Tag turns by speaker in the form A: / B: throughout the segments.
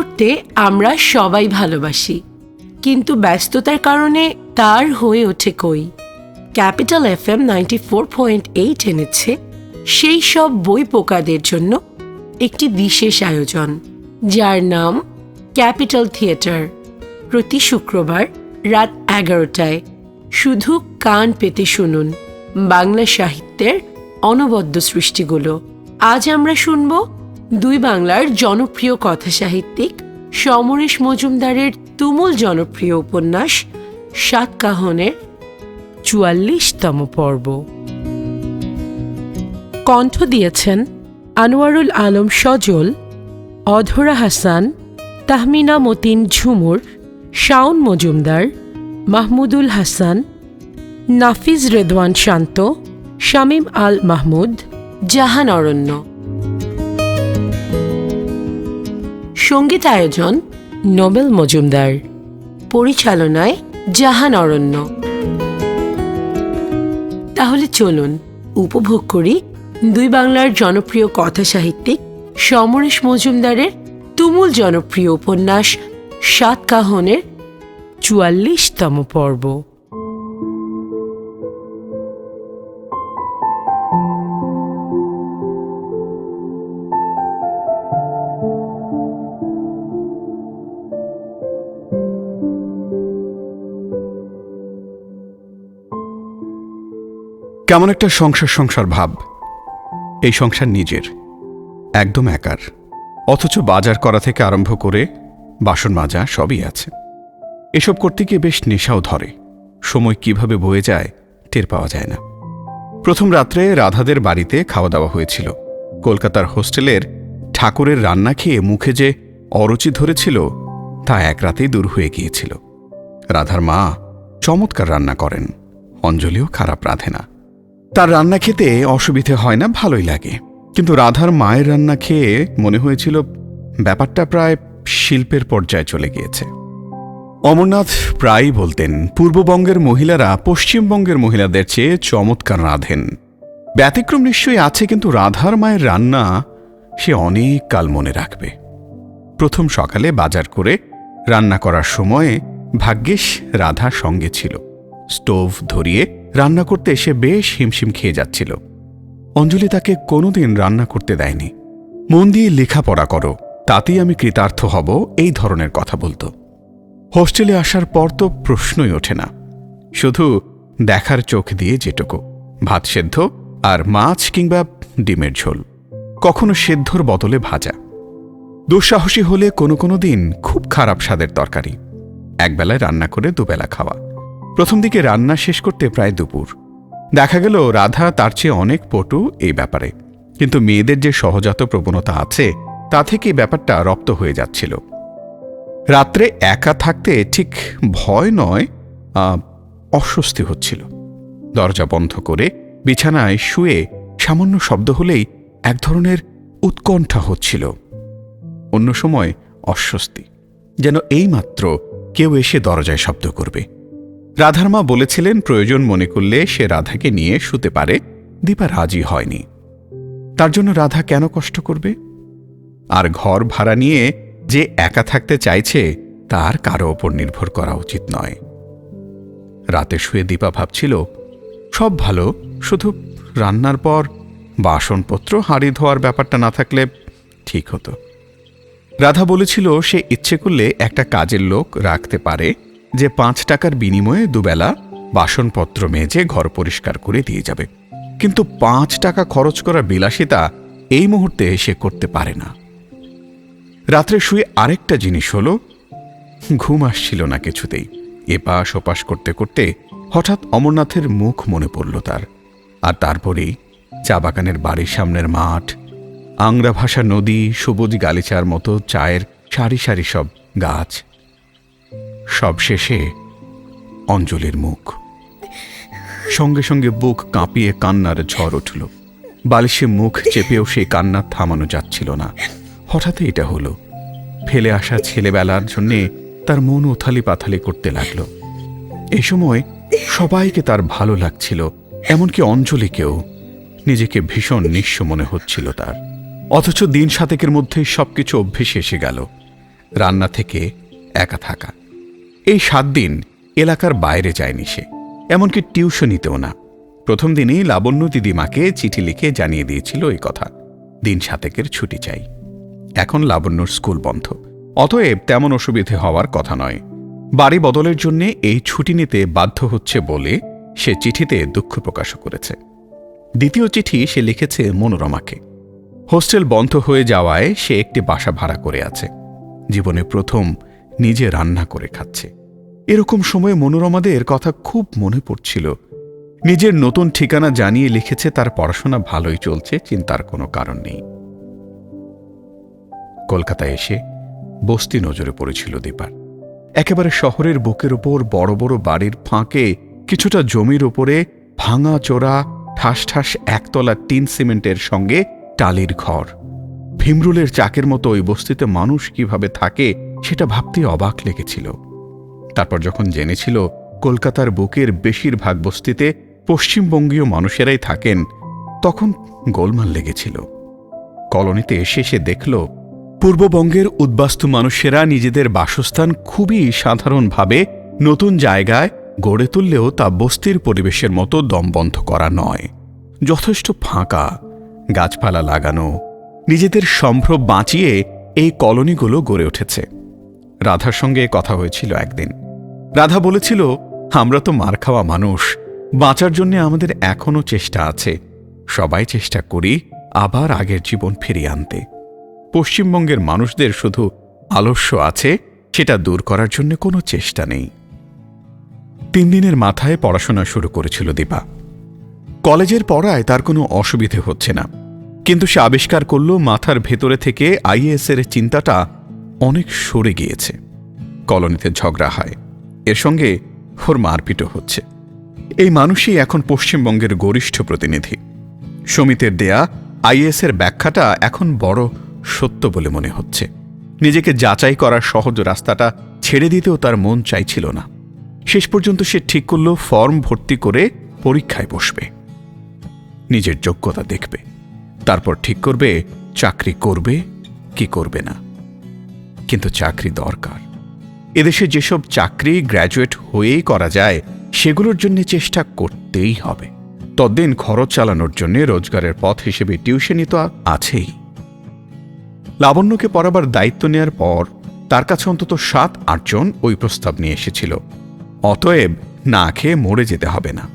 A: করতে আমরা সবাই ভালোবাসি। কিন্তু ব্যস্ততার কারণে তার হয়ে ওঠে কই। Capital F M ninety four point eight এনেছে সেই সব বই পোকাদের জন্য একটি বিশেষ আয়োজন, যার নাম ক্যাপিটাল থিয়েটার। প্রতি শুক্রবার রাত এগারোটায় শুধু কান পেতে শুনুন বাংলা সাহিত্যের অনবদ্য সৃষ্টিগুলো। আজ আমরা শুনব দুই বাংলার জনপ্রিয় কথা সাহিত্যিক সমরেশ মজুমদারের তুমুল জনপ্রিয় উপন্যাস সাতকাহনের চুয়াল্লিশতম পর্ব। কণ্ঠ দিয়েছেন আনোয়ারুল আলম সজল, অধরা হাসান, তাহমিনা মতিন ঝুমুর, শাওন মজুমদার, মাহমুদুল হাসান, নাফিজ রেদওয়ান শান্ত, শামীম আল মাহমুদ, জাহান অরণ্য। সংগীত আয়োজন নোবেল মজুমদার। পরিচালনায় জাহান অরণ্য। তাহলে চলুন উপভোগ করি দুই বাংলার জনপ্রিয় কথা সাহিত্যিক সমরেশ মজুমদারের তুমুল জনপ্রিয় উপন্যাস সাতকাহনের চুয়াল্লিশতম পর্ব।
B: কেমন একটা সংসার সংসার ভাব। এই সংসার নিজের, একদম একার। অথচ বাজার করা থেকে আরম্ভ করে বাসন মাজা সবই আছে। এসব করতে গিয়ে বেশ নেশাও ধরে। সময় কীভাবে বয়ে যায় টের পাওয়া যায় না। প্রথম রাত্রে রাধাদের বাড়িতে খাওয়া দাওয়া হয়েছিল। কলকাতার হোস্টেলের ঠাকুরের রান্না খেয়ে মুখে যে অরুচি ধরেছিল, তা এক রাতেই দূর হয়ে গিয়েছিল। রাধার মা চমৎকার রান্না করেন। অঞ্জলিও খারাপ রাধে না। তার রান্না খেতে অসুবিধে হয় না, ভালোই লাগে। কিন্তু রাধার মায়ের রান্না খেয়ে মনে হয়েছিল ব্যাপারটা প্রায় শিল্পের পর্যায়ে চলে গিয়েছে। অমরনাথ প্রায়ই বলতেন, পূর্ববঙ্গের মহিলারা পশ্চিমবঙ্গের মহিলাদের চেয়ে চমৎকার রাঁধেন। ব্যতিক্রম নিশ্চয়ই আছে, কিন্তু রাধার মায়ের রান্না সে অনেক কাল মনে রাখবে। প্রথম সকালে বাজার করে রান্না করার সময়ে ভাগ্যিস রাধা সঙ্গে ছিল। স্টোভ ধরিয়ে রান্না করতে এসে বেশ হিমশিম খেয়ে যাচ্ছিল। অঞ্জলি তাকে কোনোদিন রান্না করতে দেয়নি। মন দিয়ে লেখাপড়া করো, তাতেই আমি কৃতার্থ হব, এই ধরনের কথা বলতো। হোস্টেলে আসার পর তো প্রশ্নই ওঠে না। শুধু দেখার চোখ দিয়ে যেটুকু, ভাত সেদ্ধ আর মাছ কিংবা ডিমের ঝোল, কখনো সেদ্ধর বদলে ভাজা। দুঃসাহসী হলে কোনো কোনো দিন খুব খারাপ স্বাদের তরকারি, একবেলায় রান্না করে দুবেলা খাওয়া। প্রথম দিকে রান্না শেষ করতে প্রায় দুপুর। দেখা গেল রাধা তার চেয়ে অনেক পটু এই ব্যাপারে। কিন্তু মেয়েদের যে সহজাত প্রবণতা আছে, তা থেকে ব্যাপারটা রপ্ত হয়ে যাচ্ছিল। রাত্রে একা থাকতে ঠিক ভয় নয় অস্বস্তি হচ্ছিল। দরজা বন্ধ করে বিছানায় শুয়ে সামান্য শব্দ হলেই এক ধরনের উৎকণ্ঠা হচ্ছিল। অন্য সময় অস্বস্তি। যেন এইমাত্র কেউ এসে দরজায় শব্দ করবে। রাধার মা বলেছিলেন, প্রয়োজন মনে করলে সে রাধাকে নিয়ে শুতে পারে, দীপা রাজি হয়নি। তার জন্য রাধা কেন কষ্ট করবে? আর ঘর ভাড়া নিয়ে যে একা থাকতে চাইছে, তার কারও ওপর নির্ভর করা উচিত নয়। রাতে শুয়ে দীপা ভাবছিল, সব ভালো, শুধু রান্নার পর বাসনপত্র, হাঁড়ি ধোয়ার ব্যাপারটা না থাকলে ঠিক হতো। রাধা বলেছিল, সে ইচ্ছে করলে একটা কাজের লোক রাখতে পারে যে পাঁচ টাকার বিনিময়ে দুবেলা বাসনপত্র মেজে ঘর পরিষ্কার করে দিয়ে যাবে। কিন্তু পাঁচ টাকা খরচ করা বিলাসিতা এই মুহূর্তে সে করতে পারে না। রাত্রে শুয়ে আরেকটা জিনিস হলো, ঘুম আসছিল না কিছুতেই। এপাশ ওপাশ করতে করতে হঠাৎ অমরনাথের মুখ মনে পড়ল তার। আর তারপরেই চা বাগানের বাড়ির সামনের মাঠ, আংরা ভাষা নদী, সবুজ গালিচার মতো চায়ের সারি সারি সব গাছ সব শেষে অঞ্জলির মুখ। সঙ্গে সঙ্গে বুক কাঁপিয়ে কান্নার ঝড় উঠল। বালিশে মুখ চেপেও সেই কান্না থামানো যাচ্ছিল না। হঠাৎ এটা হলো। ফেলে আসা ছেলেবেলার জন্যে তার মন উথালি পাথালি করতে লাগল। এ সময় সবাইকে তার ভালো লাগছিল, এমনকি অঞ্জলিকেও। নিজেকে ভীষণ নিঃস্ব মনে হচ্ছিল তার। অথচ দিন সাতেকের মধ্যেই সবকিছু অভ্যেসে এসে গেল। রান্না থেকে একা থাকা। এই সাত দিন এলাকার বাইরে যায়নি সে, এমনকি টিউশনিতেও না। প্রথম দিনই লাবণ্য দিদিমাকে চিঠি লিখে জানিয়ে দিয়েছিল এই কথা, দিন সাতেকের ছুটি চাই। এখন লাবণ্যর স্কুল বন্ধ। অতএব তেমন অসুবিধে হওয়ার কথা নয়। বাড়ি বদলের জন্যে এই ছুটি নিতে বাধ্য হচ্ছে বলে সে চিঠিতে দুঃখ প্রকাশ করেছে। দ্বিতীয় চিঠি সে লিখেছে মনোরমাকে। হোস্টেল বন্ধ হয়ে যাওয়ায় সে একটি বাসা ভাড়া করে আছে। জীবনে প্রথম নিজে রান্না করে খাচ্ছে। এরকম সময়ে মনোরমাদের কথা খুব মনে পড়ছিল। নিজের নতুন ঠিকানা জানিয়ে লিখেছে তার পড়াশোনা ভালোই চলছে, চিন্তার কোনো কারণ নেই। কলকাতায় এসে বস্তি নজরে পড়েছিল দীপার। একেবারে শহরের বুকের ওপর বড় বড় বাড়ির ফাঁকে কিছুটা জমির ওপরে ভাঙা চোরা ঠাস ঠাস একতলা টিন সিমেন্টের সঙ্গে টালির ঘর। ভীমরুলের চাকের মতো ওই বস্তিতে মানুষ কীভাবে থাকে সেটা ভাবতে অবাক লেগেছিল। তারপর যখন জেনেছিল, কলকাতার বুকের বেশিরভাগ বস্তিতে পশ্চিমবঙ্গীয় মানুষেরাই থাকেন, তখন গোলমাল লেগেছিল। কলোনিতে এসে সে দেখল, পূর্ববঙ্গের উদ্বাস্তু মানুষেরা নিজেদের বাসস্থান খুবই সাধারণভাবে নতুন জায়গায় গড়ে তুললেও তা বস্তির পরিবেশের মতো দমবন্ধ করা নয়। যথেষ্ট ফাঁকা, গাছপালা লাগানো, নিজেদের সম্ভ্রম বাঁচিয়ে এই কলোনিগুলো গড়ে উঠেছে। রাধার সঙ্গে কথা হয়েছিল একদিন। রাধা বলেছিল, আমরা তো মার খাওয়া মানুষ। বাঁচার জন্য আমাদের এখনও চেষ্টা আছে। সবাই চেষ্টা করি আবার আগের জীবন ফিরিয়ে আনতে। পশ্চিমবঙ্গের মানুষদের শুধু আলস্য আছে, সেটা দূর করার জন্য কোনো চেষ্টা নেই। তিন দিনের মাথায় পড়াশোনা শুরু করেছিল দীপা। কলেজের পড়ায় তার কোনো অসুবিধে হচ্ছে না। কিন্তু সে আবিষ্কার করল, মাথার ভেতরে থেকে আইএএস এর চিন্তাটা অনেক সরে গিয়েছে। কলোনিতে ঝগড়া হয়। এর সঙ্গে ওর মারপিটও হচ্ছে। এই মানুষই এখন পশ্চিমবঙ্গের গরিষ্ঠ প্রতিনিধি। সমিতের দেয়া আইএস এর ব্যাখ্যাটা এখন বড় সত্য বলে মনে হচ্ছে। নিজেকে যাচাই করার সহজ রাস্তাটা ছেড়ে দিতেও তার মন চাইছিল না। শেষ পর্যন্ত সে ঠিক করল, ফর্ম ভর্তি করে পরীক্ষায় বসবে। নিজের যোগ্যতা দেখবে। তারপর ঠিক করবে, চাকরি করবে, কি করবে না। কিন্তু চাকরি দরকার। এদেশে যেসব চাকরি গ্র্যাজুয়েট হয়েই করা যায়, সেগুলোর জন্য চেষ্টা করতেই হবে। ততদিন খরচ চালানোর জন্য রোজগারের পথ হিসেবে টিউশনি তো আছেই। লাবণ্যকে পড়াবার দায়িত্ব নেয়ার পর তার কাছে অন্তত সাত আটজন ওই প্রস্তাব নিয়ে এসেছিল। অতএব না খেয়ে মরে যেতে হবে না।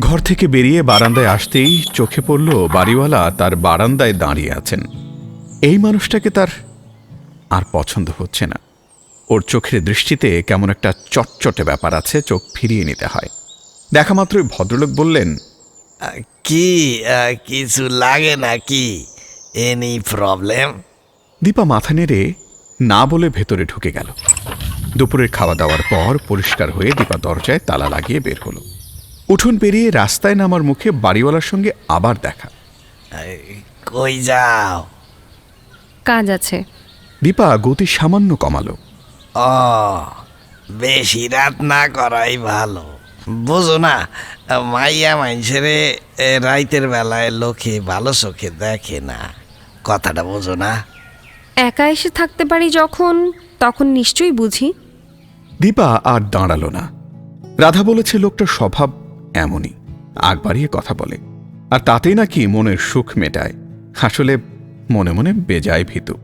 B: ঘর থেকে বেরিয়ে বারান্দায় আসতেই চোখে পড়ল বাড়িওয়ালা তার বারান্দায় দাঁড়িয়ে আছেন। এই মানুষটাকে তার আর পছন্দ হচ্ছে না। ওর চোখের দৃষ্টিতে কেমন একটা চটচটে ব্যাপার আছে চোখ ফিরিয়ে নিতে হয়। দেখা মাত্রই ভদ্রলোক বললেন
C: কি আহ, কিছু লাগে নাকি? এনি প্রবলেম
B: দীপা মাথা নেড়ে না বলে ভেতরে ঢুকে গেল। দুপুরের খাওয়া দাওয়ার পর পরিষ্কার হয়ে দীপা দরজায় তালা লাগিয়ে বের হলো। উঠোন পেরিয়ে রাস্তায় নামার মুখে বাড়িওয়ালার সঙ্গে আবার দেখা।
C: কই যাও?
D: কাজ আছে।
C: দীপা
B: গতি সামান্য কমালো।
C: ও বেশি রাত না করাই ভালো। বুঝো না মাইয়া মানুষেরে রাইতের বেলায় লোকে ভালো চোখে দেখে না। কথাটা বুঝো না।
D: একা এসে থাকতে পারি যখন তখন নিশ্চয়ই বুঝি।
B: দীপা আর দাঁড়াল না। রাধা বলেছে লোকটার স্বভাব এমনই। আগ বাড়িয়ে কথা বলে। আর তাতেই নাকি মনের সুখ মেটায়। আসলে মনে মনে বেজায় ভীতু।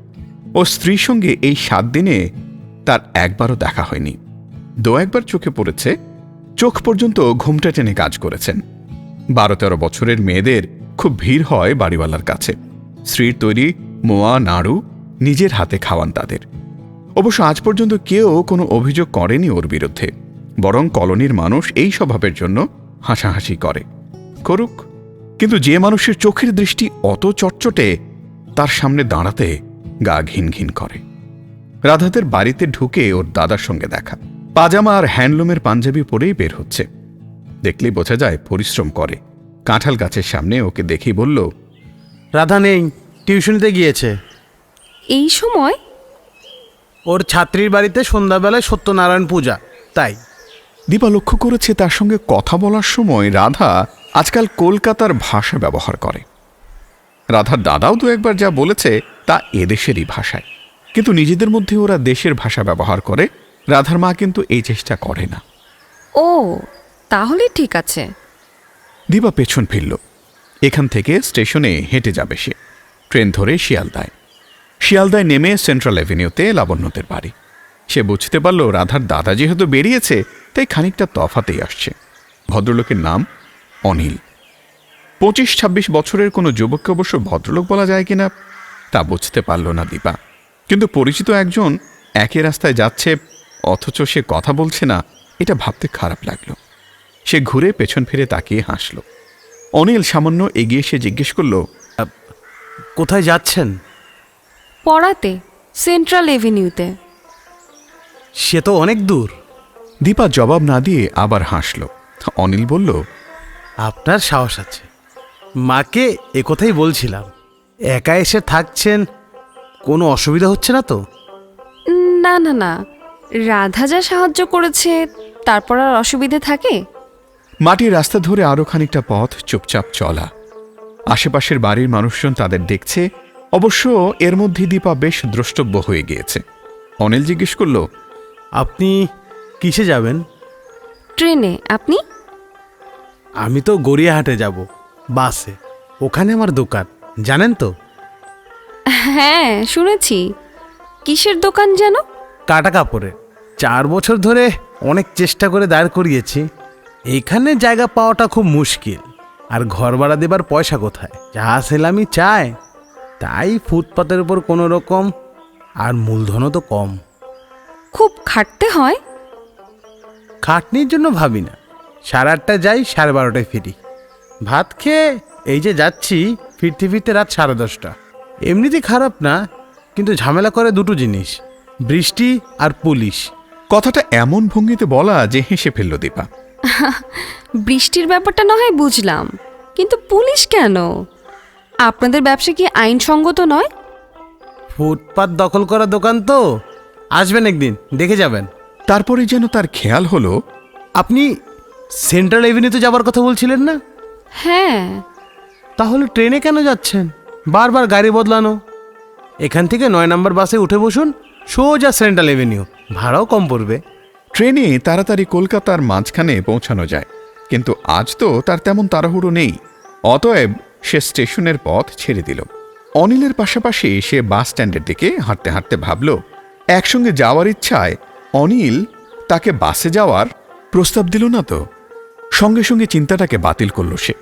B: ও স্ত্রীর সঙ্গে এই সাত দিনে তার একবারও দেখা হয়নি। দু একবার চোখে পড়েছে, চোখ পর্যন্ত ঘুমটা টেনে কাজ করেছেন। বারো তেরো বছরের মেয়েদের খুব ভিড় হয় বাড়িওয়ালার কাছে। স্ত্রীর তৈরি মোয়া, নাড়ু নিজের হাতে খাওয়ান তাদের। অবশ্য আজ পর্যন্ত কেউ কোনো অভিযোগ করেনি ওর বিরুদ্ধে। বরং কলোনির মানুষ এই স্বভাবের জন্য হাসাহাসি করে। করুক, কিন্তু যে মানুষের চোখের দৃষ্টি অত চটচটে, তার সামনে দাঁড়াতে গা ঘিন ঘিন করে। রাধাদের বাড়িতে ঢুকে ওর দাদার সঙ্গে দেখা। পাজামা আর হ্যান্ডলুমের পাঞ্জাবি পরেই বের হচ্ছে। দেখলেই বোঝা যায় পরিশ্রম করে। কাঁঠাল গাছের সামনে ওকে দেখেই বলল
E: রাধা নেই টিউশনিতে গিয়েছে।
D: এই সময়?
E: ওর ছাত্রীর বাড়িতে সন্ধ্যাবেলায় সত্যনারায়ণ পূজা তাই।
B: দীপা লক্ষ্য করেছে তার সঙ্গে কথা বলার সময় রাধা আজকাল কলকাতার ভাষা ব্যবহার করে। রাধার দাদাও দু একবার যা বলেছে তা এদেশেরই ভাষায়। কিন্তু নিজেদের মধ্যে ওরা দেশের ভাষা ব্যবহার করে। রাধার মা কিন্তু এই চেষ্টা করে না।
D: ও তাহলে ঠিক আছে।
B: দিবা পেছন ফিরল। এখান থেকে স্টেশনে হেঁটে যাবে সে। ট্রেন ধরে শিয়ালদায়। শিয়ালদায় নেমে সেন্ট্রাল অ্যাভিনিউতে লাবণ্যদের বাড়ি। সে বুঝতে পারল রাধার দাদা যেহেতু বেরিয়েছে তাই খানিকটা তফাতেই আসছে। ভদ্রলোকের নাম অনিল। পঁচিশ ছাব্বিশ বছরের কোনো যুবককে অবশ্য ভদ্রলোক বলা যায় কিনা তা বুঝতে পারল না দীপা কিন্তু পরিচিত একজন একই রাস্তায় যাচ্ছে অথচ সে কথা বলছে না এটা ভাবতে খারাপ লাগল। সে ঘুরে পেছন ফিরে তাকিয়ে হাসল। অনিল সামান্য এগিয়ে সে জিজ্ঞেস করল
E: কোথায় যাচ্ছেন?
D: পড়াতে সেন্ট্রাল এভিনিউতে।
E: সে তো অনেক দূর।
B: দীপা জবাব না দিয়ে আবার হাসল। অনিল বলল
E: আপনার সাহস আছে। মাকে একথাই বলছিলাম। একা এসে থাকছেন কোনো অসুবিধা হচ্ছে না তো?
D: না না না। রাধা যা সাহায্য করেছে তারপর আর অসুবিধে থাকে?
B: মাটির রাস্তা ধরে আরও খানিকটা পথ চুপচাপ চলা। আশেপাশের বাড়ির মানুষজন তাদের দেখছে অবশ্য এর মধ্যে দীপা বেশ দ্রষ্টব্য হয়ে গিয়েছে। অনিল জিজ্ঞেস করল
E: আপনি কিসে যাবেন?
D: ট্রেনে। আপনি?
E: আমি তো গড়িয়াহাটে যাব বাসে। ওখানে আমার দোকান জানেন তো?
D: হ্যাঁ শুনেছি। কিসের দোকান যেন?
E: কাটা কাপড়ে চার বছর ধরে অনেক চেষ্টা করে দাঁড় করিয়েছি। এইখানে জায়গা পাওয়াটা খুব মুশকিল। আর ঘর ভাড়া দেবার পয়সা কোথায়? যা সেলামি চায় তাই ফুটপাতের উপর কোনো রকম আর মূলধনও তো কম।
D: খুব খাটতে হয়?
E: খাটনির জন্য ভাবি না। সাড়ে আটটায় যাই সাড়ে বারোটায় ফিরি। ভাত খেয়ে এই যে যাচ্ছি ফিরতে ফিরতে রাত সাড়ে দশটা। এমনিতেই খারাপ না কিন্তু ঝামেলা করে দুটো জিনিস বৃষ্টি আর পুলিশ।
B: কথাটা এমন ভঙ্গিতে বলা যে হেসে ফেলল দীপা।
D: বৃষ্টির ব্যাপারটা না হয় বুঝলাম কিন্তু পুলিশ কেন? আপনাদের ব্যবসা কি আইনসঙ্গত নয়?
E: ফুটপাত দখল করা দোকান তো আসবেন একদিন দেখে যাবেন।
B: তারপরে যেন তার খেয়াল হলো
E: আপনি সেন্ট্রাল এভিনিউতে যাবার কথা বলছিলেন না?
D: হ্যাঁ।
E: তাহলে ট্রেনে কেন যাচ্ছেন? বারবার গাড়ি বদলানো। এখান থেকে নয় নম্বর বাসে উঠে বসুন, সোজা সেন্ট্রাল এভিনিউ। ভাড়াও কম পড়বে।
B: ট্রেনে তাড়াতাড়ি কলকাতার মাঝখানে পৌঁছানো যায়। কিন্তু আজ তো তার তেমন তাড়াহুড়ো নেই। অতএব সে স্টেশনের পথ ছেড়ে দিল। অনিলের পাশাপাশি সে বাস স্ট্যান্ডের দিকে হাঁটতে হাঁটতে ভাবল, একসঙ্গে যাওয়ার ইচ্ছায় অনিল তাকে বাসে যাওয়ার প্রস্তাব দিল না তো? সঙ্গে সঙ্গে চিন্তাটাকে বাতিল করল সে।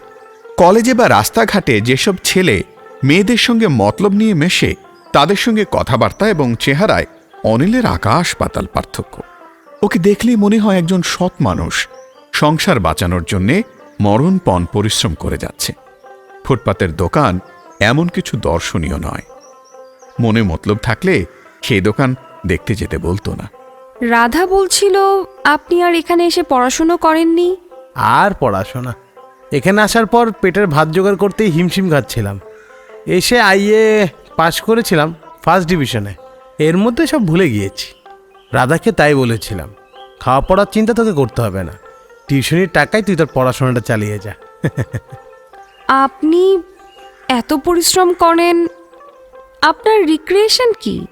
B: কলেজে বা রাস্তাঘাটে যেসব ছেলে মেয়েদের সঙ্গে মতলব নিয়ে মেশে তাদের সঙ্গে কথাবার্তা এবং চেহারায় অনিলের আকাশ পাতাল পার্থক্য। ওকে দেখলেই মনে হয় একজন সৎ মানুষ। সংসার বাঁচানোর জন্যে মরণপণ পরিশ্রম করে যাচ্ছে। ফুটপাতের দোকান এমন কিছু দর্শনীয় নয়। মনে মতলব থাকলে সেই দোকান দেখতে যেতে বলতো না।
D: রাধা বলছিল আপনি আর এখানে এসে পড়াশুনো করেননি?
E: আর পড়াশোনা। এখানে আসার পর পেটের ভাত জোগাড় করতেই হিমশিম খাচ্ছিলাম। এসে আইএ পাশ করেছিলাম ফার্স্ট ডিভিশনে। এর মধ্যে সব ভুলে গিয়েছি। রাধাকে তাই বলেছিলাম খাওয়া পড়ার চিন্তা তোকে করতে হবে না। টিউশনির টাকায় তুই তোর পড়াশোনাটা চালিয়ে যা।
D: আপনি এত পরিশ্রম করেন আপনার রিক্রিয়েশন কি?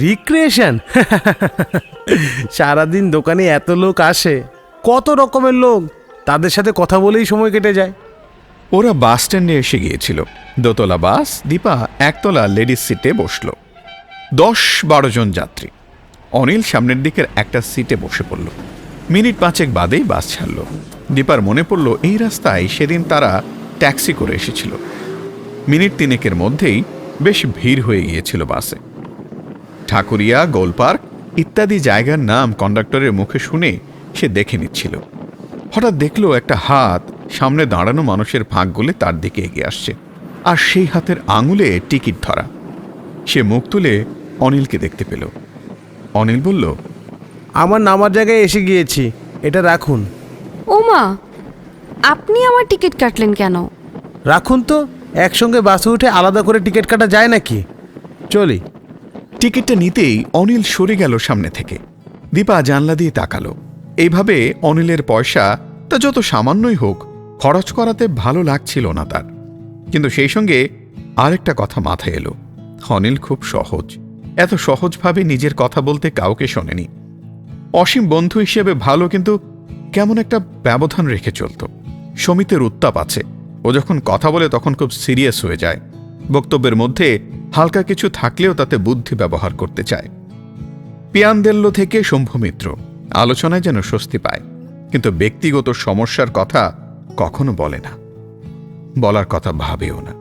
E: রিক্রিয়েশন সারাদিন দোকানে এত লোক আসে কত রকমের লোক তাদের সাথে কথা বলেই সময় কেটে যায়।
B: ওরা বাস স্ট্যান্ডে এসে গিয়েছিল। দোতলা বাস, দীপা একতলা লেডিস সিটে বসল। দশ বারো জন যাত্রী। অনিল সামনের দিকের একটা সিটে বসে পড়ল। মিনিট পাঁচেক বাদেই বাস ছাড়ল। দীপার মনে পড়ল, এই রাস্তায় সেদিন তারা ট্যাক্সি করে এসেছিল। মিনিট তিনেকের মধ্যেই বেশ ভিড় হয়ে গিয়েছিল বাসে। ঠাকুরিয়া গোলপার্ক ইত্যাদি জায়গার নাম কন্ডাক্টরের মুখে শুনে সে দেখে নিচ্ছিল। হঠাৎ দেখল একটা হাত সামনে দাঁড়ানো মানুষের ফাঁক গলে তার দিকে এগিয়ে আসছে। আর সেই হাতের আঙুলে টিকিট ধরা। সে মুখ তুলে অনিলকে দেখতে পেল। অনিল বলল
E: আমার নামার জায়গায় এসে গিয়েছি। এটা রাখুন।
D: ওমা আপনি আমার টিকিট কাটলেন কেন?
E: রাখুন তো একসঙ্গে বাসে উঠে আলাদা করে টিকিট কাটা যায় নাকি? চলি।
B: টিকিটটা নিতেই অনিল সরে গেল সামনে থেকে। দীপা জানলা দিয়ে তাকালো। এইভাবে অনিলের পয়সা তা যত সামান্যই হোক খরচ করাতে ভালো লাগছিল না তার। কিন্তু সেই সঙ্গে আরেকটা কথা মাথায় এলো। অনিল খুব সহজ। এত সহজভাবে নিজের কথা বলতে কাউকে শোনেনি। অসীম বন্ধু হিসেবে ভালো কিন্তু কেমন একটা ব্যবধান রেখে চলত। সমিতের উত্তাপ আছে। ও যখন কথা বলে তখন খুব সিরিয়াস হয়ে যায়। বক্তব্যের মধ্যে হালকা কিছু থাকলেও তাতে বুদ্ধি ব্যবহার করতে চায়। পিয়ানদেল্লো থেকে শম্ভু মিত্র। আলোচনায় যেন স্বস্তি পায়। কিন্তু ব্যক্তিগত সমস্যার কথা কখনো বলে না। বলার কথা ভাবেও না।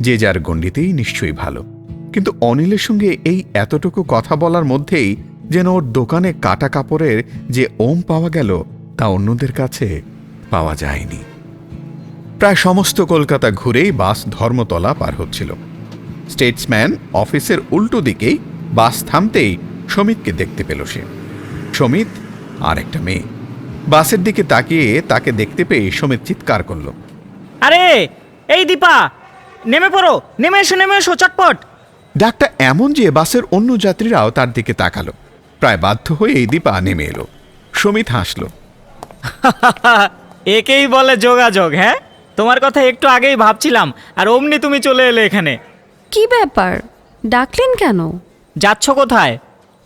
B: যে যার গণ্ডিতেই নিশ্চয়ই ভালো। কিন্তু অনিলের সঙ্গে এই এতটুকু কথা বলার মধ্যেই যেন ওর দোকানে কাটা কাপড়ের যে ওম পাওয়া গেল, তা অন্যদের কাছে পাওয়া যায়নি। প্রায় সমস্ত কলকাতা ঘুরেই বাস ধর্মতলা পার হচ্ছিল। স্টেটসম্যান অফিসের উল্টো দিকেই বাস থামতেই সমিতকে দেখতে পেল সে। সমিত আর একটা মেয়ে। বাসের দিকে তাকিয়ে তাকে দেখতে পেয়ে সমিত চিৎকার করল।
F: আরে এই দীপা নেমে পড়ো নেমে এসো নেমে এসো চটপট।
B: ডাকটা এমন যে বাসের অন্য যাত্রীরাও তার দিকে তাকালো। প্রায় বাধ্য হয়ে এই দীপা নেমে এলো। সমিত হাসল।
F: একেই বলে যোগাযোগ হ্যাঁ? তোমার কথা একটু আগেই ভাবছিলাম আর অমনি তুমি চলে এলে এখানে।
D: কি ব্যাপার? ডাকলেন কেন?
F: যাচ্ছ কোথায়?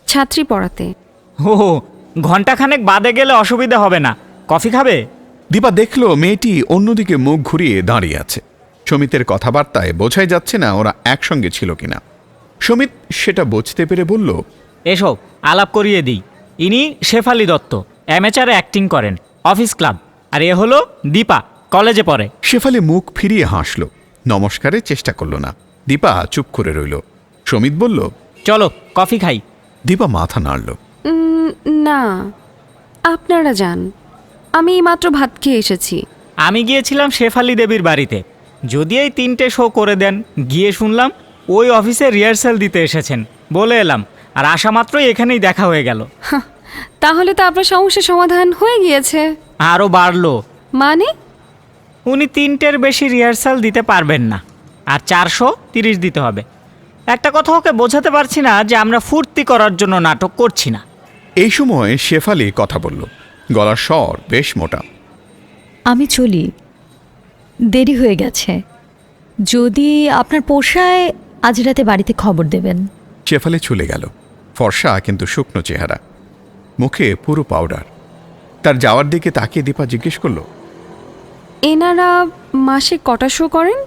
D: ছাত্রী পড়াতে।
F: ও ঘন্টাখানেক বাদে গেলে অসুবিধা হবে না। কফি খাবে?
B: দীপা দেখল মেয়েটি অন্যদিকে মুখ ঘুরিয়ে দাঁড়িয়ে আছে। সমিতের কথাবার্তায় বোঝাই যাচ্ছে না ওরা একসঙ্গে ছিল কিনা। সমিত সেটা বুঝতে পেরে বলল
F: এসো আলাপ করিয়ে দিই। ইনি শেফালি দত্ত অ্যামেচারে অ্যাক্টিং করেন অফিস ক্লাব। আর এ হলো দীপা কলেজে পড়ে।
B: শেফালি মুখ ফিরিয়ে হাসল। নমস্কারের চেষ্টা করল না। দীপা চুপ করে রইল। সমিত বলল
F: চলো কফি খাই।
B: দীপা মাথা নাড়ল।
D: না। আপনারা যান। আমি মাত্র ভাত খেয়ে এসেছি।
F: আমি গিয়েছিলাম শেফালি দেবীর বাড়িতে। যদি এই তিনটে শো করে দেন গিয়ে শুনলাম ওই অফিসে রিহার্সাল দিতে এসেছেন। বলে এলাম আর আসা মাত্রই এখানেই দেখা হয়ে গেল।
D: তাহলে তো আপনার সমস্যার সমাধান হয়ে গিয়েছে।
F: আরও বাড়লো।
D: মানে?
F: উনি তিনটের বেশি রিহার্সাল দিতে পারবেন না। আর চারশো তিরিশ দিতে হবে। একটা কথা ওকে বোঝাতে পারছি না যে আমরা ফুর্তি করার জন্য নাটক করছি না।
B: এই সময় শেফালি কথা বলল। গলার স্বর বেশ মোটা।
G: আমি চলি। দেরি হয়ে গেছে। যদি আপনার পোষায় আজ রাতে বাড়িতে খবর দেবেন।
B: শেফালি চলে গেল। ফর্সা কিন্তু শুকনো চেহারা। মুখে পুরো পাউডার। তার যাওয়ার দিকে তাকিয়ে দীপা জিজ্ঞেস করল
D: এনারা মাসে কটা শো করেন?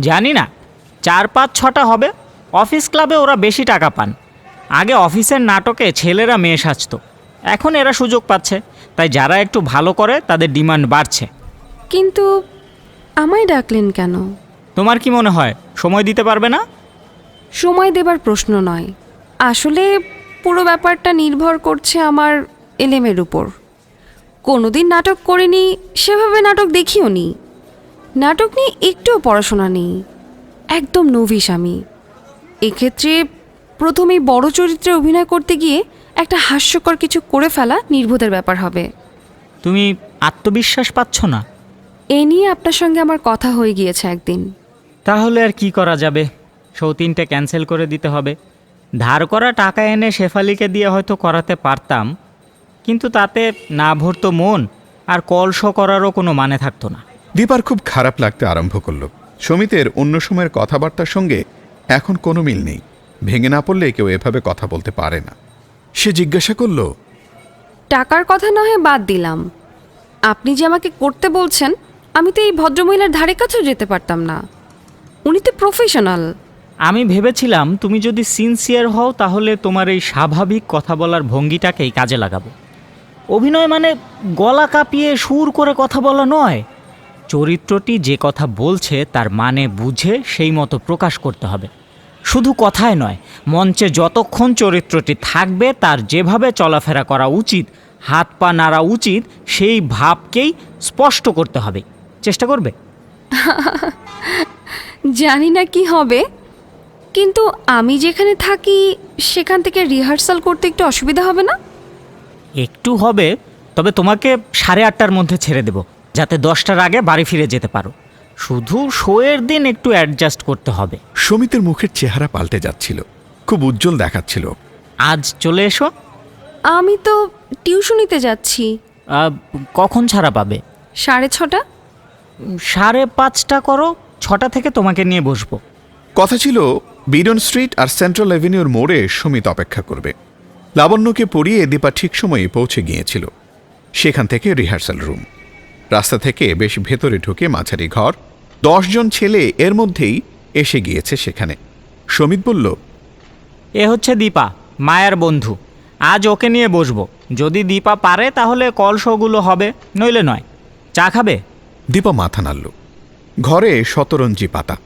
F: জানি না। চার পাঁচ ছটা হবে। অফিস ক্লাবে ওরা বেশি টাকা পান। আগে অফিসের নাটকে ছেলেরা মেয়ে সাজতো। এখন এরা সুযোগ পাচ্ছে তাই যারা একটু ভালো করে তাদের ডিমান্ড বাড়ছে।
D: কিন্তু আমায় ডাকলেন কেন?
F: তোমার কি মনে হয় সময় দিতে পারবে না?
D: সময় দেবার প্রশ্ন নয়। আসলে পুরো ব্যাপারটা নির্ভর করছে আমার এলেমের উপর। কোনোদিন নাটক করিনি সেভাবে নাটক দেখিও নি। নাটক নিয়ে একটুও পড়াশোনা নেই। একদম নভিস আমি। এক্ষেত্রে প্রথমেই বড় চরিত্রে অভিনয় করতে গিয়ে একটা হাস্যকর কিছু করে ফেলা নির্বোধের ব্যাপার হবে।
F: তুমি আত্মবিশ্বাস পাচ্ছ না?
D: এ নিয়ে আপনার সঙ্গে আমার কথা হয়ে গিয়েছে একদিন।
F: তাহলে আর কি করা যাবে? শো তিনটে ক্যান্সেল করে দিতে হবে। ধার করা টাকা এনে শেফালিকে দিয়ে হয়তো করাতে পারতাম কিন্তু তাতে না ভরতো মন আর কল শো করারও কোনো মানে থাকতো না।
B: দীপার খুব খারাপ লাগতে আরম্ভ করল। সমিতের অন্য সময়ের কথাবার্তার সঙ্গে এখন কোনো মিল নেই। ভেঙে না পড়লে কেউ এভাবে কথা বলতে পারে না। সে জিজ্ঞাসা করল
D: টাকার কথা নহে বাদ দিলাম। আপনি যে আমাকে করতে বলছেন আমি তো এই ভদ্রমহিলার ধারে কাছেও যেতে পারতাম না। উনি তো প্রফেশনাল।
F: আমি ভেবেছিলাম তুমি যদি সিনসিয়ার হও তাহলে তোমার এই স্বাভাবিক কথা বলার ভঙ্গিটাকেই কাজে লাগাবো। অভিনয় মানে গলা কাঁপিয়ে সুর করে কথা বলা নয়। চরিত্রটি যে কথা বলছে তার মানে বুঝে সেই মতো প্রকাশ করতে হবে। শুধু কথায় নয় মঞ্চে যতক্ষণ চরিত্রটি থাকবে তার যেভাবে চলাফেরা করা উচিত হাত পা নাড়া উচিত সেই ভাবকেই স্পষ্ট করতে হবে। চেষ্টা করবে?
D: জানি না কি হবে কিন্তু আমি যেখানে থাকি সেখান থেকে রিহার্সাল করতে একটু অসুবিধা হবে না?
F: একটু হবে তবে তোমাকে সাড়ে আটটার মধ্যে ছেড়ে দেব যাতে দশটার আগে বাড়ি ফিরে যেতে পারো। শুধু শোয়ের দিন একটু অ্যাডজাস্ট করতে হবে।
B: সমিতের মুখের চেহারা পাল্টে যাচ্ছিল। খুব উজ্জ্বল দেখাচ্ছিল।
F: আজ চলে এসো।
D: আমি তো টিউশনিতে যাচ্ছি।
F: আহ, কখন ছাড়া পাবে?
D: সাড়ে ছটা?
F: সাড়ে পাঁচটা করো ছটা থেকে তোমাকে নিয়ে বসবো।
B: কথা ছিল বিডন স্ট্রিট আর সেন্ট্রাল অ্যাভিনিউর মোড়ে সুমিত অপেক্ষা করবে। লাবণ্যকে পড়িয়ে দীপা ঠিক সময়ে পৌঁছে গিয়েছিল। সেখান থেকে রিহার্সাল রুম। রাস্তা থেকে বেশ ভেতরে ঢুকে মাঝারি ঘর দশজন ছেলে এর মধ্যেই এসে গিয়েছে সেখানে। সমিত বলল
F: এ হচ্ছে দীপা মায়ের বন্ধু। আজ ওকে নিয়ে বসবো। যদি দীপা পারে তাহলে কল শোগুলো হবে নইলে নয়। চা খাবে?
B: দীপা মাথা নাড়ল। ঘরে শতরঞ্জি পাতা।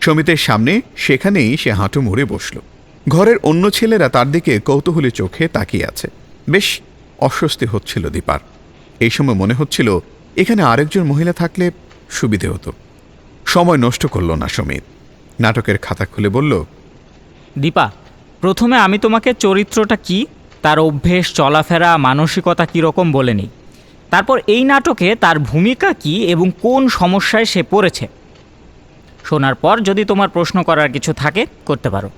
B: সমিতের সামনে সেখানেই সে হাঁটু মুড়ে বসল। ঘরের অন্য ছেলেরা তার দিকে কৌতূহলী চোখে তাকিয়ে আছে। বেশ অস্বস্তি হচ্ছিল দীপার। এই সময় মনে হচ্ছিল এখানে আরেকজন মহিলা থাকলে সুবিধে হতো। সময় নষ্ট করল না সমিত নাটকের খাতা খুলে বলল
F: দীপা প্রথমে আমি তোমাকে চরিত্রটা কি তার অভ্যেস চলাফেরা মানসিকতা কীরকম বলে নিই। তারপর এই নাটকে তার ভূমিকা কি এবং কোন সমস্যায় সে পড়েছে? শোনার পর যদি তোমার প্রশ্ন করার কিছু থাকে করতে পারো।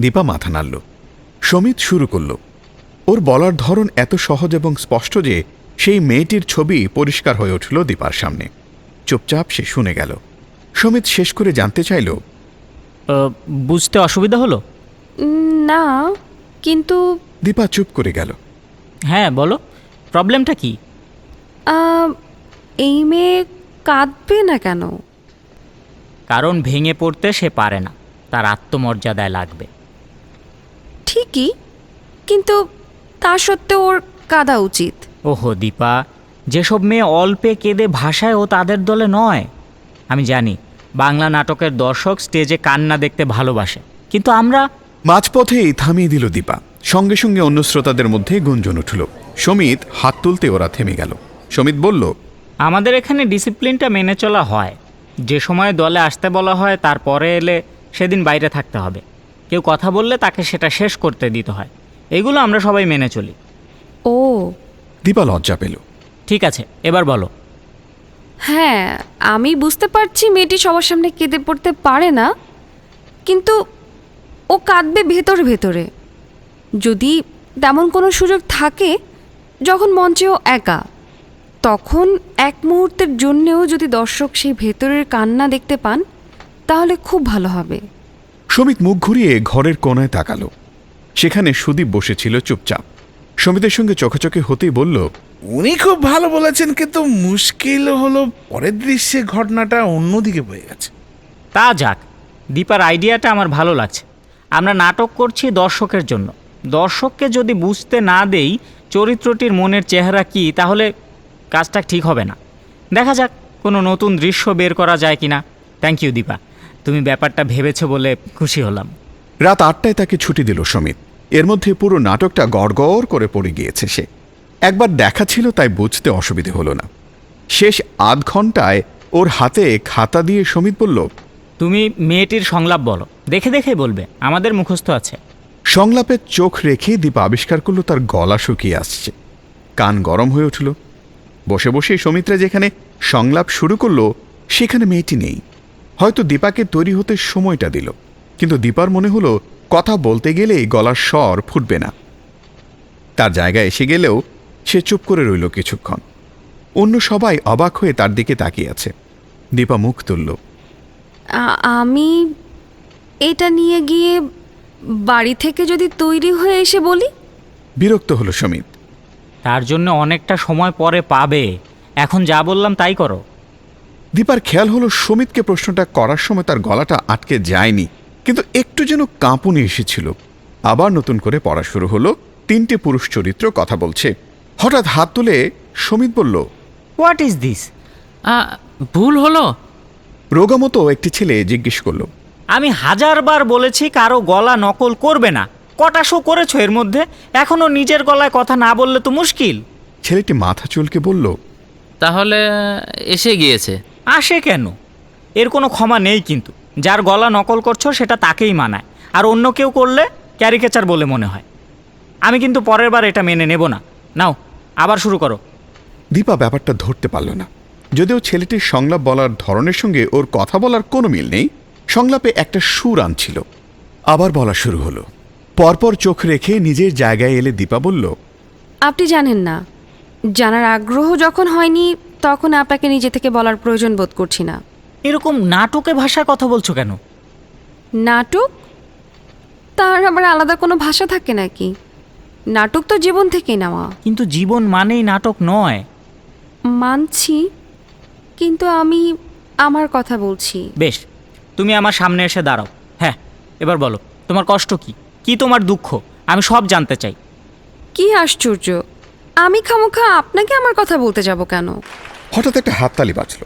B: দীপা মাথা নাড়ল। সমিত শুরু করল। ওর বলার ধরন এত সহজ এবং স্পষ্ট যে সেই মেয়েটির ছবি পরিষ্কার হয়ে উঠল দীপার সামনে। চুপচাপ সে শুনে গেল। সমিত শেষ করে জানতে চাইল
F: বুঝতে অসুবিধা হলো?
D: না কিন্তু
B: দীপা চুপ করে গেল।
F: হ্যাঁ বলো প্রবলেমটা কি?
D: এই মেয়ে কাঁদবে না কেন?
F: কারণ ভেঙে পড়তে সে পারে না তার আত্মমর্যাদায় লাগবে।
D: ঠিকই কিন্তু তা সত্ত্বেও ওর কাঁদা উচিত।
F: ওহো দীপা যেসব মেয়ে অল্পে কেঁদে ভাষায় ও তাদের দলে নয়। আমি জানি বাংলা নাটকের দর্শক স্টেজে কান্না দেখতে ভালোবাসে। কিন্তু আমরা
B: মাঝপথেই থামিয়ে দিল দীপা। সঙ্গে সঙ্গে অন্য শ্রোতাদের মধ্যে গুঞ্জন উঠল। সমিত হাত তুলতে ওরা থেমে গেল। সমিত বলল
F: আমাদের এখানে ডিসিপ্লিনটা মেনে চলা হয়। যে সময় দলে আসতে বলা হয় তারপরে এলে সেদিন বাইরে থাকতে হবে। কেউ কথা বললে তাকে সেটা শেষ করতে দিতে হয়। এগুলো আমরা সবাই মেনে চলি।
D: ও।
B: দীপা লজ্জা পেল।
F: ঠিক আছে এবার বলো।
D: হ্যাঁ আমি বুঝতে পারছি মেয়েটি সবার সামনে কেঁদে পড়তে পারে না, কিন্তু ও কাঁদবে ভেতরে ভেতরে। যদি তেমন কোনো সুযোগ থাকে, যখন মঞ্চেও একা, তখন এক মুহূর্তের জন্যেও যদি দর্শক সেই ভেতরের কান্না দেখতে পান, তাহলে খুব ভালো হবে।
B: সমিত মুখ ঘুরিয়ে ঘরের কোনায় তাকালো। সেখানে সুদীপ বসেছিল চুপচাপ। সমিতের সঙ্গে চোখে চোখে হতেই বলল
H: উনি খুব ভালো বলেছেন কিন্তু মুশকিল হলো পরের দৃশ্যে ঘটনাটা অন্যদিকে বয়ে গেছে।
F: তা যাক দীপার আইডিয়াটা আমার ভালো লাগছে। আমরা নাটক করছি দর্শকের জন্য। দর্শককে যদি বুঝতে না দেই চরিত্রটির মনের চেহারা কি তাহলে কাজটা ঠিক হবে না। দেখা যাক কোনো নতুন দৃশ্য বের করা যায় কিনা। Thank you Dipa. তুমি ব্যাপারটা ভেবেছো বলে খুশি হলাম।
B: রাত আটটায় তাকে ছুটি দিল সমিত। এর মধ্যে পুরো নাটকটা গড়গড় করে পড়ে গিয়েছে সে। একবার দেখা ছিল তাই বুঝতে অসুবিধে হলো না। শেষ আধ ঘন্টায় ওর হাতে খাতা দিয়ে সমিত বলল
F: তুমি মেয়েটির সংলাপ বলো। দেখে দেখে বলবে। আমাদের মুখস্থ আছে।
B: সংলাপের চোখ রেখে দীপা আবিষ্কার করল তার গলা শুকিয়ে আসছে। কান গরম হয়ে উঠল। বসে বসে সমিত্রা যেখানে সংলাপ শুরু করল সেখানে মেয়েটি নেই। হয়তো দীপাকে তৈরি হতে সময়টা দিল। কিন্তু দীপার মনে হলো কথা বলতে গেলেই গলার স্বর ফুটবে না। তার জায়গায় এসে গেলেও সে চুপ করে রইল কিছুক্ষণ। অন্য সবাই অবাক হয়ে তার দিকে তাকিয়ে আছে। দীপা মুখ তুলল।
D: আমি এটা নিয়ে গিয়ে বাড়ি থেকে যদি তৈরি হয়ে এসে বলি?
B: বিরক্ত হলো সমিত।
F: তার জন্য অনেকটা সময় পরে পাবে। এখন যা বললাম তাই করো।
B: দীপার খেয়াল হলো সমিতকে প্রশ্নটা করার সময় তার গলাটা আটকে যায়নি কিন্তু একটু যেন কাঁপুনি এসেছিল। আবার নতুন করে পড়া শুরু হলো তিনটে পুরুষ চরিত্র কথা বলছে। হঠাৎ হাত তুলে সমিত বলল
F: হোয়াট ইজ দিস
I: ভুল হলো।
B: রোগামতো একটি ছেলে জিজ্ঞেস করল
F: আমি হাজারবার বলেছি কারও গলা নকল করবে না। কটা শো করেছ এর মধ্যে? এখনও নিজের গলায় কথা না বললে তো মুশকিল।
B: ছেলেটি মাথা চুলকে বলল
I: তাহলে এসে গিয়েছে।
F: আসে কেন? এর কোনো ক্ষমা নেই কিন্তু। যার গলা নকল করছ সেটা তাকেই মানায়। আর অন্য কেউ করলে ক্যারিকেচার বলে মনে হয়। আমি কিন্তু পরের বার এটা মেনে নেব না। নাও আবার শুরু করো।
B: দীপা ব্যাপারটা ধরতে পারল না। যদিও ছেলেটির সংলাপ বলার ধরনের সঙ্গে ওর কথা বলার কোনো মিল নেই সংলাপে একটা সুর আনছিল। আবার বলা শুরু হলো। পরপর চোখ রেখে নিজের জায়গায় এলে দীপা বলল
D: আপনি জানেন না। জানার আগ্রহ যখন হয়নি তখন আপনাকে নিজে থেকে বলার প্রয়োজন বোধ করছি না।
F: এরকম নাটকে ভাষায় কথা বলছো কেন?
D: নাটক? তার আবার আলাদা কোনো ভাষা থাকে নাকি? নাটক তো জীবন থেকেই নেওয়া।
F: কিন্তু জীবন মানেই নাটক নয়।
D: মানছি কিন্তু আমি আমার কথা বলছি।
F: বেশ তুমি আমার সামনে এসে দাঁড়াও। হ্যাঁ এবার বলো তোমার কষ্ট কি? কি তোমার দুঃখ? আমি সব জানতে চাই।
D: কি আশ্চর্য আমি খামোখা আপনাকে আমার কথা বলতে যাব কেন?
B: হঠাৎ একটা হাততালি বাজল।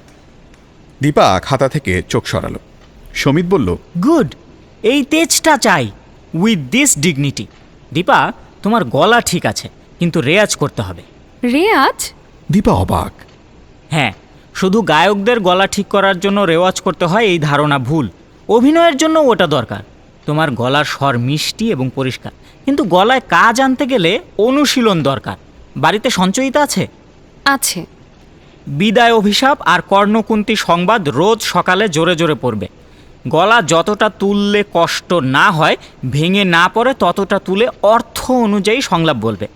B: দীপা খাতা থেকে চোখ সরালো। সমিত বলল
F: গুড এই তেজটা চাই উইথ দিস ডিগনিটি। দীপা তোমার গলা ঠিক আছে কিন্তু রেয়াজ করতে হবে।
D: রেয়াজ?
B: দীপা অবাক।
F: হ্যাঁ শুধু গায়কদের গলা ঠিক করার জন্য রেওয়াজ করতে হয় এই ধারণা ভুল। অভিনয়ের জন্য ওটা দরকার। তোমার গলার স্বর মিষ্টি এবং পরিষ্কার কিন্তু গলায় কাজ আনতে গেলে অনুশীলন দরকার। বাড়িতে সঞ্চয়িতা আছে?
D: আছে।
F: বিদায় অভিশাপ আর কর্ণকুন্তি সংবাদ রোজ সকালে জোরে জোরে পড়বে। গলা যতটা তুললে কষ্ট না হয় ভেঙে না পড়ে ততটা তুলে অর্থ অনুযায়ী সংলাপ বলবে।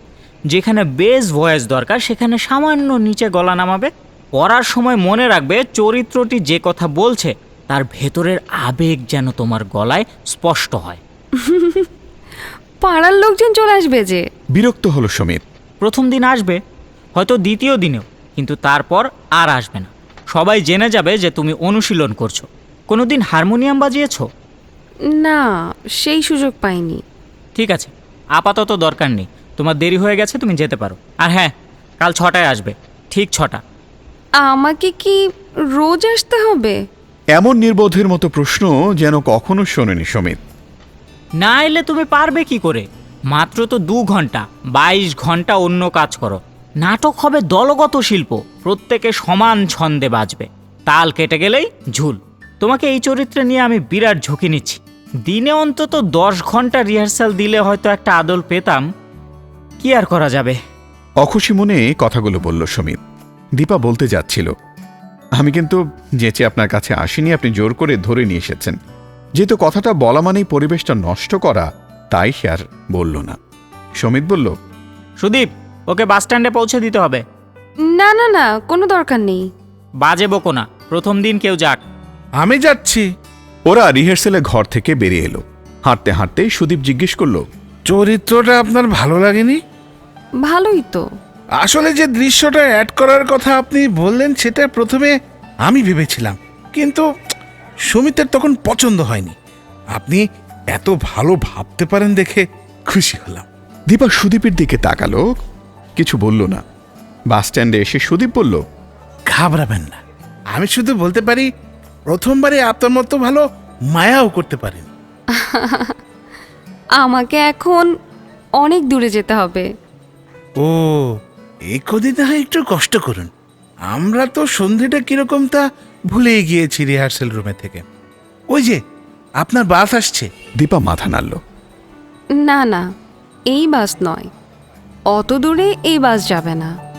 F: যেখানে বেস ভয়েস দরকার সেখানে সামান্য নিচে গলা নামাবে। পড়ার সময় মনে রাখবে চরিত্রটি যে কথা বলছে তার ভেতরের আবেগ যেন তোমার গলায় স্পষ্ট হয়।
D: পাড়ার লোকজন চলে আসবে যে।
B: বিরক্ত হলো সমিত
F: প্রথম দিন আসবে হয়তো দ্বিতীয় দিনেও কিন্তু তারপর আর আসবে না। সবাই জেনে যাবে যে তুমি অনুশীলন করছ। কোনোদিন হারমোনিয়াম বাজিয়েছ?
D: না সেই সুযোগ পাইনি।
F: ঠিক আছে আপাতত দরকার নেই। তোমার দেরি হয়ে গেছে তুমি যেতে পারো। আর হ্যাঁ কাল ছটায় আসবে ঠিক ছটা।
D: আমাকে কি রোজ আসতে হবে?
B: এমন নির্বোধের মতো প্রশ্ন যেন কখনো শোনেনি সমিত।
F: না এলে তুমি পারবে কি করে? মাত্র তো দু ঘণ্টা বাইশ ঘণ্টা অন্য কাজ করো। নাটক হবে দলগত শিল্প প্রত্যেকে সমান ছন্দে বাজবে। তাল কেটে গেলেই ঝুল। তোমাকে এই চরিত্রে নিয়ে আমি বিরাট ঝুঁকি নিচ্ছি। দিনে অন্তত দশ ঘণ্টা রিহার্সাল দিলে হয়তো একটা আদল পেতাম। কি আর করা যাবে?
B: অখুশি মনে কথাগুলো বলল সমিত দীপা বলতে যাচ্ছিল আমি কিন্তু যেচে আপনার কাছে আসিনি আপনি জোর করে ধরে নিয়ে এসেছেন। যেহেতু কথাটা বলা মানেই পরিবেশটা নষ্ট করা তাই সে আর বলল না। সমিত বলল
F: সুদীপ ওকে বাস স্ট্যান্ডে পৌঁছে দিতে হবে।
D: না না না কোনো দরকার নেই।
F: বাজে বকো না প্রথম দিন কেউ যাক।
H: আমি যাচ্ছি।
B: ওরা রিহার্সেলে ঘর থেকে বেরিয়ে এলো। হাঁটতে হাঁটতে সুদীপ জিজ্ঞেস করল
H: চরিত্রটা আপনার ভালো লাগেনি?
D: ভালোই তো।
H: আসলে যে দৃশ্যটা অ্যাড করার কথা আপনি বললেন সেটা প্রথমে আমি ভেবেছিলাম। কিন্তু সুমিতের তখন পছন্দ হয়নি। আপনি এত ভালো ভাবতে পারেন দেখে খুশি হলাম।
B: দীপা সুদীপের দিকে তাকালো কিছু বলল না। বাস স্ট্যান্ডে এসে সুদীপ বলল
H: ঘাবড়াবেন না। আমি শুধু বলতে পারি প্রথমবারে আপনার মতো ভালো মায়াও করতে পারেন।
D: আমাকে এখন অনেক দূরে যেতে হবে।
H: ও এই কদিন না হয় একটু কষ্ট করুন। আমরা তো সন্ধেটা কীরকম তা ভুলেই গিয়েছি রিহার্সেল রুমে থেকে। ওই যে আপনার বাস আসছে।
B: দীপা মাথা নাড়ল।
D: না না এই বাস নয়। অত দূরে এই বাস যাবে না।